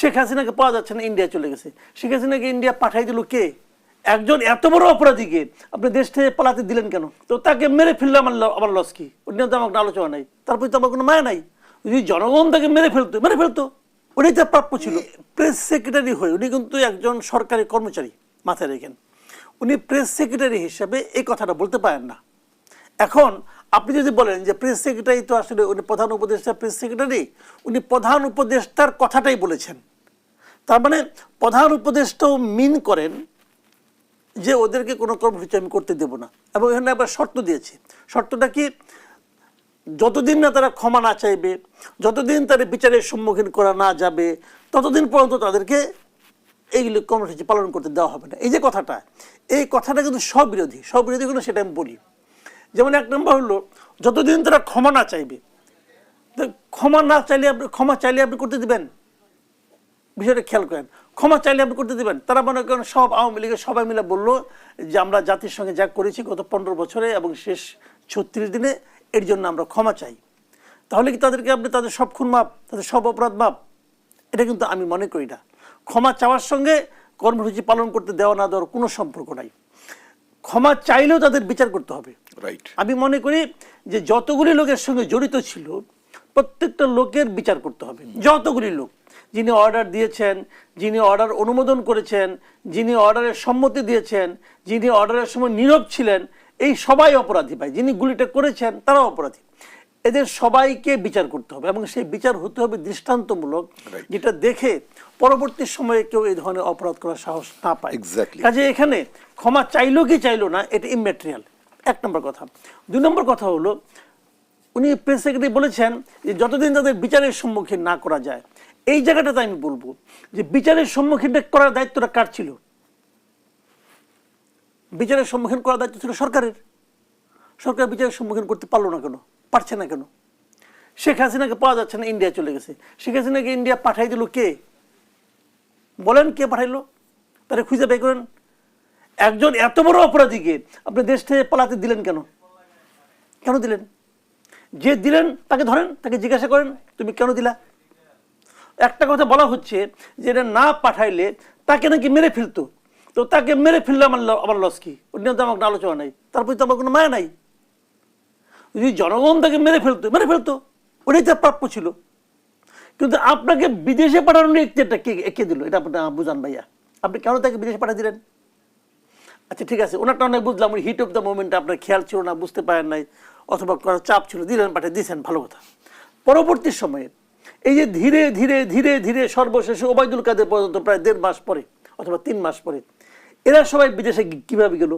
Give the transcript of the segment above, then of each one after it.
শেখ হাসিনাকে পাওয়া যাচ্ছে না ইন্ডিয়া চলে গেছে। শেখ হাসিনাকে ইন্ডিয়া পাঠাই দিল কে? একজন এত বড় অপরাধীকে আপনি দেশ থেকে পালাতে দিলেন কেন? তো তাকে মেরে ফেললাম আমার আমার লস কি? ওর নিয়ে তো আমার কোনো আলোচনা নাই। তারপরে তো আমার কোনো মায়া নাই। যদি জনগণ তাকে মেরে ফেলতো মেরে ফেলতো। ওটাই তার প্রাপ্য ছিল। প্রেস সেক্রেটারি হয়ে উনি কিন্তু একজন সরকারি কর্মচারী মাথায় রেখেন। উনি প্রেস সেক্রেটারি হিসাবে এই কথাটা বলতে পারেন না। এখন আপনি যদি বলেন যে প্রেস সেক্রেটারি তো আসলে উনি প্রধান উপদেষ্টা, প্রেস সেক্রেটারি উনি প্রধান উপদেষ্টার কথাটাই বলেছেন। তার মানে প্রধান উপদেষ্টাও মিন করেন যে ওদেরকে কোনো কর্মসূচি আমি করতে দেব না। এবং এখানে আবার শর্ত দিয়েছি। শর্তটা কি? যতদিন না তারা ক্ষমা না চাইবে, যতদিন তারা বিচারের সম্মুখীন করা না যাবে, ততদিন পর্যন্ত তাদেরকে এইগুলি কর্মসূচি পালন করতে দেওয়া হবে না। এই যে কথাটা, এই কথাটা কিন্তু স্ববিরোধী। স্ববিরোধী কোনো সেটা আমি বলি। যেমন এক নম্বর হলো, যতদিন তারা ক্ষমা না চাইবে ক্ষমা না চাইলে আপনি ক্ষমা চাইলে আপনি করতে দিবেন? বিষয়টা খেয়াল করেন। ক্ষমা চাইলে আপনি করতে দেবেন। তারা মনে করেন সব আওয়ামী লীগের সবাই মিলে বলল যে আমরা জাতির সঙ্গে যা করেছি গত পনেরো বছরে এবং শেষ ছত্রিশ দিনে এর জন্য আমরা ক্ষমা চাই। তাহলে কি তাদেরকে আপনি তাদের সব খুন মাপ তাদের সব অপরাধ মাপ? এটা কিন্তু আমি মনে করি না। ক্ষমা চাওয়ার সঙ্গে কর্মসূচি পালন করতে দেওয়া না দেওয়ার কোনো সম্পর্ক নাই। ক্ষমা চাইলেও তাদের বিচার করতে হবে। রাইট আমি মনে করি যে যতগুলি লোকের সঙ্গে জড়িত ছিল প্রত্যেকটা লোকের বিচার করতে হবে। যতগুলি লোক যিনি অর্ডার দিয়েছেন যিনি অর্ডার অনুমোদন করেছেন যিনি অর্ডারের সম্মতি দিয়েছেন যিনি অর্ডারের সময় নীরব ছিলেন এই সবাই অপরাধী ভাই। যিনি গুলিটা করেছেন তারাও অপরাধী। এদের সবাইকে বিচার করতে হবে এবং সেই বিচার হতে হবে দৃষ্টান্তমূলক যেটা দেখে পরবর্তী সময়ে কেউ এই ধরনের অপরাধ করার সাহস না পায়. কাজে এখানে ক্ষমা চাইলো কি চাইলো না এটা ইমেটেরিয়াল এক নম্বর কথা। দুই নম্বর কথা হলো উনি প্রেস সেক্রেটারি বলেছেন যে যতদিন তাদের বিচারের সম্মুখীন না করা যায়, এই জায়গাটাতে আমি বলব যে বিচারের সম্মুখীন করার দায়িত্বটা কার ছিল? বিচারের সম্মুখীন করার দায়িত্ব ছিল সরকারের। সরকার বিচারের সম্মুখীন করতে পারল না কেন? পারছে না কেন? শেখ হাসিনাকে পাওয়া যাচ্ছে না ইন্ডিয়া চলে গেছে। শেখ হাসিনাকে ইন্ডিয়া পাঠাই দিল কে? বলেন কে পাঠাইলো? তারা খুঁজে বের করেন। একজন এত বড় অপরাধীকে আপনি দেশ থেকে পালাতে দিলেন কেন? কেন দিলেন? যে দিলেন, তাকে ধরেন, তাকে জিজ্ঞাসা করেন, তুমি কেন দিলা? একটা কথা বলা হচ্ছে যে এটা না পাঠাইলে তাকে নাকি মেরে ফেলতো। তো তাকে মেরে ফেললে আমার লস কি? নিয়ে তো আমার কোনো আলোচনা নাই। তারপরে তো আমার কোনো মায়া নাই। যদি জনগণ তাকে মেরে ফেলতো মেরে ফেলতো, ওটাই তার প্রাপ্য ছিল। কিন্তু আপনাকে বিদেশে পাঠানোর ইচ্ছেটা কে কে দিল? এটা আপনি বুঝান ভাইয়া। আপনি কেন তাকে বিদেশে পাঠিয়ে দিলেন? আচ্ছা ঠিক আছে, ওনারটা অনেক বুঝলাম হিট অফ দ্য মোমেন্ট আপনার খেয়াল ছিল না, বুঝতে পারেন নাই। অথবা করার চাপ ছিল, দিলেন পাঠিয়ে দিয়েছেন ভালো কথা। পরবর্তী সময়ে এই যে ধীরে ধীরে ধীরে ধীরে সর্বশেষে ওবায়দুল কাদের পর্যন্ত প্রায় দেড় মাস পরে অথবা তিন মাস পরে, এরা সবাই বিদেশে কীভাবে গেল?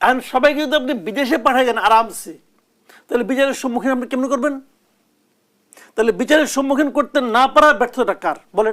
আর সবাইকে যদি আপনি বিদেশে পাঠাই যান আরামসে। তাহলে বিচারের সম্মুখীন আপনি কেমন করবেন? তাহলে বিচারের সম্মুখীন করতে না পারার ব্যর্থতা কার? বলেন।